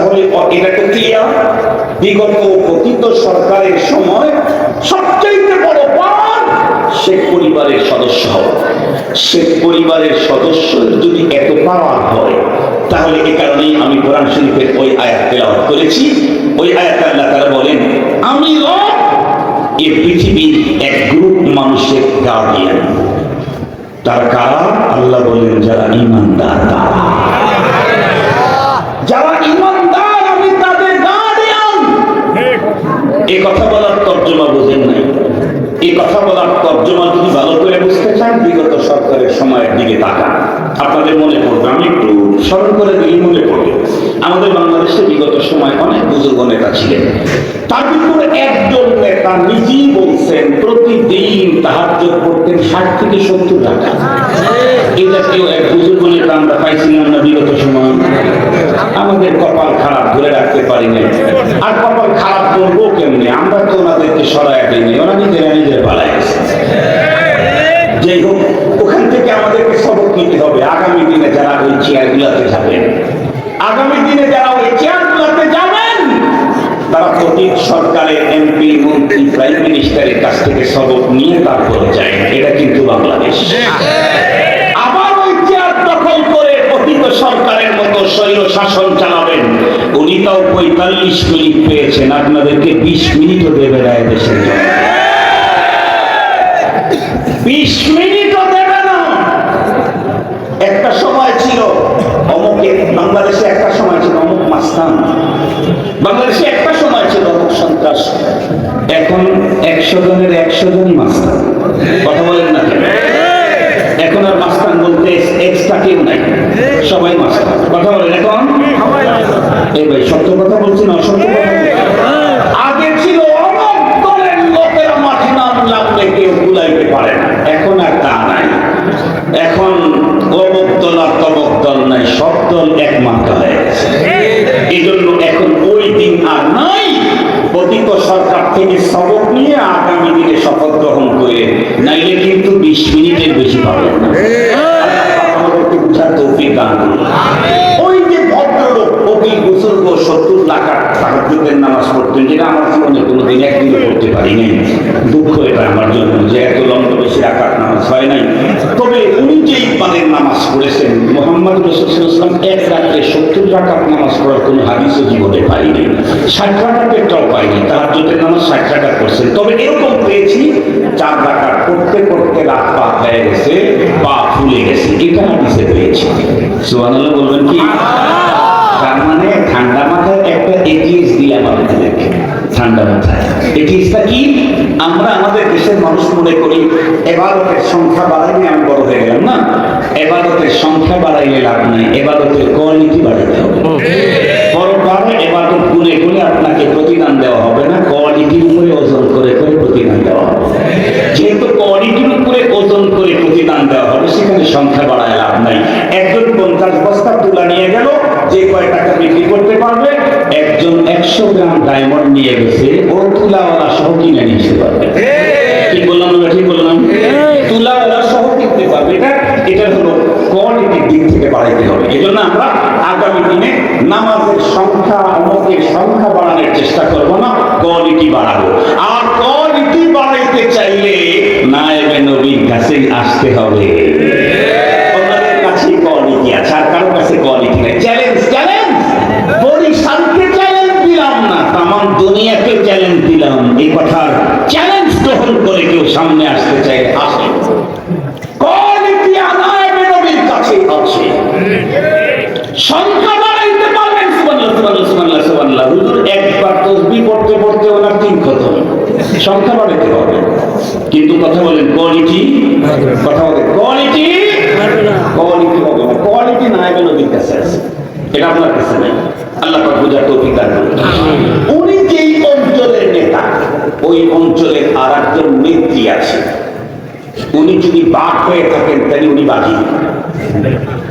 তাহলে এটা তো ক্লিয়ার বিগত অতীত সরকারের সময় সবচাইতে বড় পান শেখ পরিবারের সদস্য হওয়া। শেখ পরিবারের সদস্য যদি এত পাওয়ার হয়, তাহলে এ কারণেই আমি কোরআন শরীফের ওই আয়াত তেলাওয়াত করেছি। ওই আয়াত আল্লাহ তারা বলেন, আমি এ পৃথিবীর এক গ্রুপ মানুষের গার্ডিয়ান তার কারা? আল্লাহ বলেন, যারা ইমানদার তারা যারা ইমানদার আমি তাদের গার্ডিয়ান এ কথা বলার তর্জমা বোঝেন নাই। এই কথা বলার তর্জমা যদি ভালো করে বুঝতে চান, বিগত সরকারের সময়ের দিকে তাকান। আপনাদের মনে পড়বে, আমি একটু স্মরণ করে দিই, মনে পড়বে। আমাদের বাংলাদেশে বিগত সময় অনেক বুজুর্গ নেতা ছিলেন। তার ভিতরে একজন নেতা নিজেই বলছেন, প্রতিদিন তাহার করতেন ষাট থেকে সত্তর টাকা এটা কেউ এক বুজুর্গ নেতা আমরা পাইছিলাম না বিগত সময়। আমাদের কপাল খারাপ, ধরে রাখতে পারি না আর কপাল খারাপ করব কেমনি? আমরা তো ওনাদেরকে সরাই দিইনি ওরা নিজেরা নিজের পালায় যাই হোক, ওখান থেকে আমাদেরকে সবক নিতে হবে। আগামী দিনে যারা ওই চেয়ারগুলোতে যাবেন, আগামী দিনে যারা ওই চেয়ারগুলোতে যাবেন, তারা অতীত সরকারের এমপি মন্ত্রী প্রাইম মিনিস্টারের কাছ থেকে সবক নিয়ে তারপরে যায়। এটা কিন্তু বাংলাদেশ। আবার ওই চেয়ার দখল করে অতীত সরকারের মতো শাসন চালাবেন। উনি তাও পঁয়তাল্লিশ মিনিট পেয়েছেন। আপনাদেরকে বিশ মিনিটও দেবে না দেশের জন্য। বিশ মিনিটও দেবে না একটা সময় ছিল বাংলাদেশে একটা সময় ছিল অমুক মাস্তান। বাংলাদেশে একটা সময় ছিল অমুক সন্ত্রাস। এখন একশো জনের একশো জনই মাস্তান। কথা বলেন না এখন আর মাস্তান বলতে এক্সট্রা কেউ নাই। সবাই মাস্তান। কথা বলেন এখন? এই ভাই সত্য কথা বলছি না অসত্য কথা বলছি? আগে ছিল অনেক দলের লোকেরা মাঠে নাম লাগলে কেউ গুলাইতে পারে না এখন আর তা নাই এখন অমুক দল দল নাই সব দল এক মাত্রা হয়ে গেছে। এই জন্য এখন ওই দিন আর নাই অতীত সরকার থেকে সবক নিয়ে আগামী দিনে শপথ গ্রহণ করে নাইলে কিন্তু বিশ মিনিটের বেশি পাবেন না। আমাদেরকে বুঝার তৌফিক দান করুন। বুজুর্গ সত্তর লাখ তাহাজুদের নামাজ পড়তেন যেটা আমার জীবনে কোনোদিন একদিনও পড়তে পারিনি দুঃখ এটা আমার জন্য যে এত লম্বা বেশি আকার নামাজ হয় নাই। তবে উনি যে ইকবালের নামাজ পড়েছেন, মোহাম্মদ রসুলাম এক রাত্রে সত্তর রাকাত নামাজ পড়ার কোনো হাদিসও জীবনে পাইনি। ষাট রাকাতেরটাও পাইনি তাহাজুদের নামাজ এবাদতের সংখ্যা বাড়াইলে আমি বড় হয়ে গেলাম না? এবাদতের সংখ্যা বাড়াইলে লাভ নাই, এবাদতের কোয়ালিটি বাড়াইতে হবে। গুনে গুনে আপনাকে প্রতিদান দেওয়া হবে না কোয়ালিটির উপরে ওজন করে করে প্রতিদান দেওয়া হবে। যেহেতু কোয়ালিটির উপরে ওজন করে প্রতিদান দেওয়া হবে, সেখানে সংখ্যা বাড়ায় লাভ নাই। একজন পঞ্চাশ বস্তা তুলা নিয়ে গেল, যে কয় টাকা বিক্রি করতে পারবে, একজন একশো গ্রাম ডায়মন্ড নিয়ে গেছে, ও তুলাওয়ালা সহ কিনে আসতে পারবে কি বললাম আমরা ঠিক বললাম তুলাওয়ালা সহ কিনতে পারবে এটা এটা হলো কোয়ালিটির বাড়াইতে হবে। এই জন্য আমরা আগামী দিনে নামাজের সংখ্যা অমকের সংখ্যা বাড়ানোর চেষ্টা করব না, কোয়ালিটি বাড়াবো। আর কোয়ালিটি বাড়াইতে চাইলে নায়েবে নবীর কাছেই আসতে হবে। ওনাদের কাছে কোয়ালিটি আছে, আর কারও কাছে কোয়ালিটি নেই। Challenge challenge! বরিশালকে চ্যালেঞ্জ দিলাম না তাম দুনিয়াকে চ্যালেঞ্জ দিলাম। এই কথার চ্যালেঞ্জ গ্রহণ করে কেউ সামনে আসতে চাই আসে কোয়ালিটি আনায়েবে নবীর কাছে আছে সংখ্যা বাড়াইতে পারবেন। সুবহানাল্লাহ সুবহানাল্লাহ সুবহানাল্লাহ সুবহানাল্লাহ। হুজুর, একবার তসবিহ পড়তে পড়তে ওনার তিন খতম সংখ্যা বাড়াইতে হবে। কিন্তু কথা বলেন কোয়ালিটি কথা বলেন কোয়ালিটি কোয়ালিটি হবে না। কোয়ালিটি না হবে নবীর কাছে আছে। এটা আপনার কাছে নেই। আল্লাহ পাক বুঝার তৌফিক দান করুন। উনি যেই অঞ্চলের নেতা, ওই অঞ্চলের আর একজন নেত্রী আছে। উনি যদি বাঘ হয়ে থাকেন, তাহলে উনি বাঘি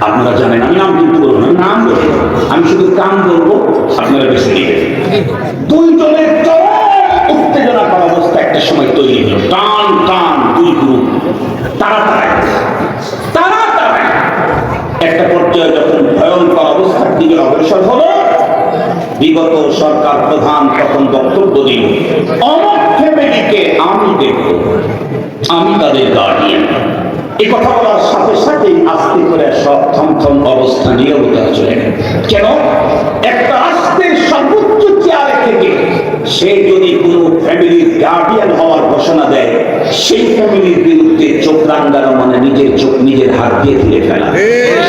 আপনারা জানেন আমি নাম কিন্তু বলব না, নাম বলব আমি শুধু কাম বলব আপনারা নেবেন দুইজনের চরম উত্তেজনাকর অবস্থা একটা সময় তৈরি হলো। টান টান দুই গ্রুপ একটা পর্যায়ে যখন ভয়ঙ্কর অবস্থার দিকে অগ্রসর হলো বিগত সরকার প্রধান তখন বক্তব্য দিল অমক ফ্যামিলিকে আমি দেখব আমি তাদের গার্ডিয়ান এই কথা বলার সাথে সাথেই আস্তে করে সব থমথম অবস্থা নিয়ে উঠে চলে কেন? একটা রাষ্ট্রের সর্বোচ্চ চেয়ারে থেকে সে যদি কোনো ফ্যামিলির গার্ডিয়ান হওয়ার ঘোষণা দেয় সেই ফ্যামিলির বিরুদ্ধে চোখ রাঙ্গানো মানে নিজের চোখ নিজের হাত দিয়ে তুলে ফেলা।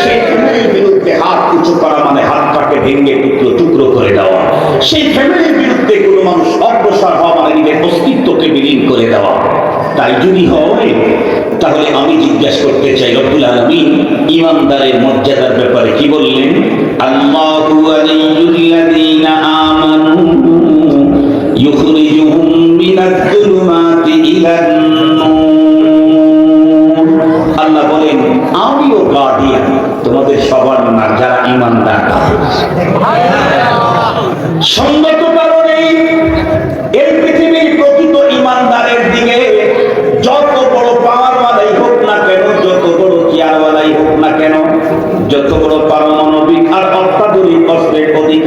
সেই ফ্যামিলির বিরুদ্ধে হাত উঁচু করা মানে হাতটাকে ভেঙে টুকরো টুকরো করে দেওয়া। সেই ফ্যামিলির বিরুদ্ধে কোনো মানুষ অগ্রসর হওয়া মানে নিজের অস্তিত্বকে বিলীন করে দেওয়া। তাই যদি হয় তাহলে আমি জিজ্ঞাসা করতে চাই রব্বুল আলামিন ইমানদারের মর্যাদার ব্যাপারে কি বললেন? আল্লাহু আমানু ইউখরিজুহুম ইলান-নূর আল্লাহ বলেন আমিও গার্ডিয়ান তোমাদের সবার না যারা ইমানদার সঙ্গত কারণে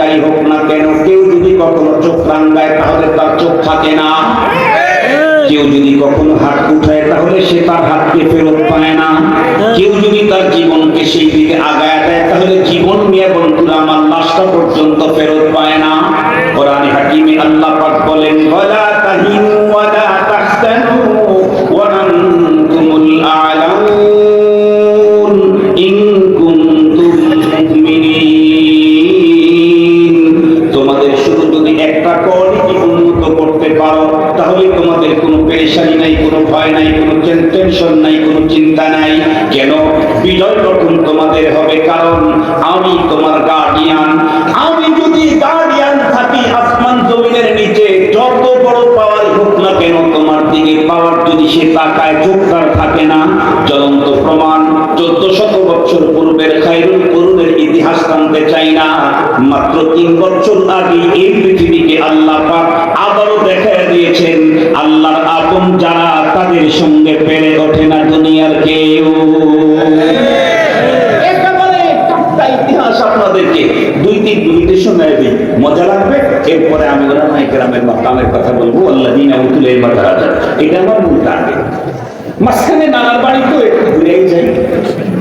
অধিকারী হোক না কেন, কেউ যদি কখনো চোখ রাঙ্গায় তাহলে তার চোখ থাকে না। কেউ যদি কখনো হাত উঠায়, তাহলে সে তার হাতকে ফেরত পায় না। কেউ যদি তার জীবনকে সেই দিকে আগায় দেয়, তাহলে জীবন নিয়ে বন্ধুরা আমার লাশটা পর্যন্ত ফেরত পায় টেনশন নাই, কোনো চিন্তা নাই। কেন? বিজয় গঠন তোমাদের হবে? কারণ আমি তোমার গার্ডিয়ান আমি যদি গার্ডিয়ান থাকি, আসমান জমিনের নিচে, যত বড় পাওয়ার হোক না কেন, তোমার দিকে পাওয়ার যদি সে তাকায় চোখটার থাকে না। জ্বলন্ত প্রমাণ চোদ্দ শত বছর পূর্বের খাইরুল করুনের ইতিহাস জানতে চাই না। মাত্র তিন বছর আগে এই পৃথিবীকে আল্লাহ পাক আবারও দেখা দিয়েছেন, আল্লাহর আপন যারা তাদের সঙ্গে পেরে ওঠে না দুনিয়ার কেউ।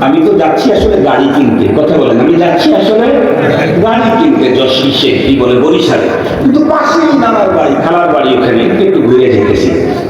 আমি তো যাচ্ছি আসলে গাড়ি কিনতে। কথা বলেন, আমি যাচ্ছি আসলে গাড়ি কিনতে যশিসে কি বলে বরিশালে। কিন্তু পাশেই নানার বাড়ি, খালার বাড়ি ওখানে।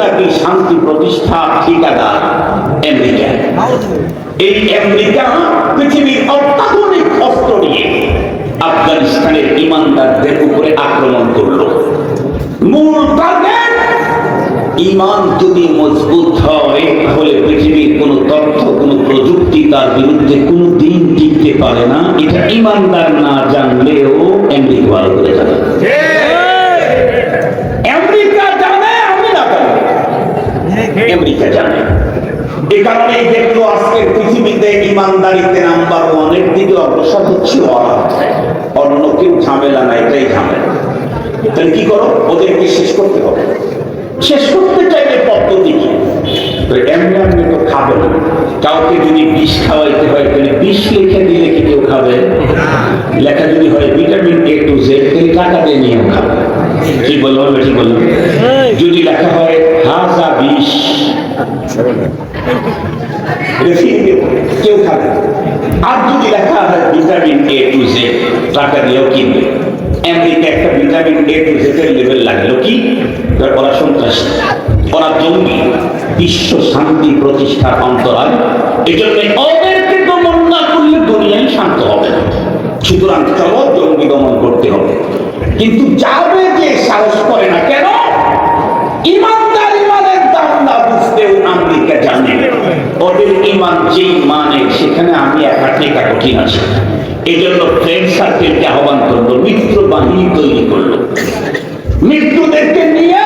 নাকি শান্তি, প্রতিষ্ঠা, ঠিকাদার আমেরিকা। এই আমেরিকা পৃথিবীর অত্যাধুনিক অস্ত্র নিয়ে আফগানিস্তানের ইমানদারদের উপরে আক্রমণ করল। মূল টার্গেট ইমান যদি মজবুত হয়, তাহলে পৃথিবীর কোনো তথ্য, কোনো প্রযুক্তি তার বিরুদ্ধে কোনো দিন টিকতে পারে না। এটা ইমানদার না জানলেও আমেরিকা ভালো করে জানে আমেরিকা জানে আমি না জানি আমেরিকা জানে। কারণে দেখল আজকের পৃথিবীতে ইমানদারিতে নাম্বার ওয়ানের দিকে অগ্রসর হচ্ছে ওরা। অন্য কেউ ঝামেলা না এটাই ঝামেলা। তাহলে কি করো? ওদেরকে শেষ করতে হবে। শেষ করতে চাইলে পদ্ধতি কি? এমনি তো খাবে না। কাউকে যদি বিষ খাওয়াইতে হয়, তাহলে বিষ লিখে দিলে কি কেউ খাবে লেখা যদি হয় ভিটামিন এ টু জেড টাকা দিয়ে নিয়েও খাবে। কি ঠিক বললাম? যদি লেখা হয় হাজা বিষ। কেউ খাবে আর যদি লেখা হয় ভিটামিন এ টু জেড টাকা দিয়েও কিনবে। আমেরিকা একটা vitamin A to Z level লাগল কি? ওরা সন্ত্রাসী। ওরা জঙ্গি বিশ্ব শান্তি প্রতিষ্ঠার অন্তরাল। এই দুনিয়ায় হবে। সুতরাং চলো জঙ্গি দমন করতে হবে। কিন্তু যাবে যে সাহস করে না কেন? ইমানদার ইমানের দাম না বুঝতেও আমেরিকা জানে। ওদের ইমান মানে সেখানে আমি একা টেকা কঠিন আছে। এই জন্য ফ্রেন্ড সার্কেলকে আহ্বান করল, মিত্র বাহিনী তৈরি করল। মৃত্যুদেরকে নিয়ে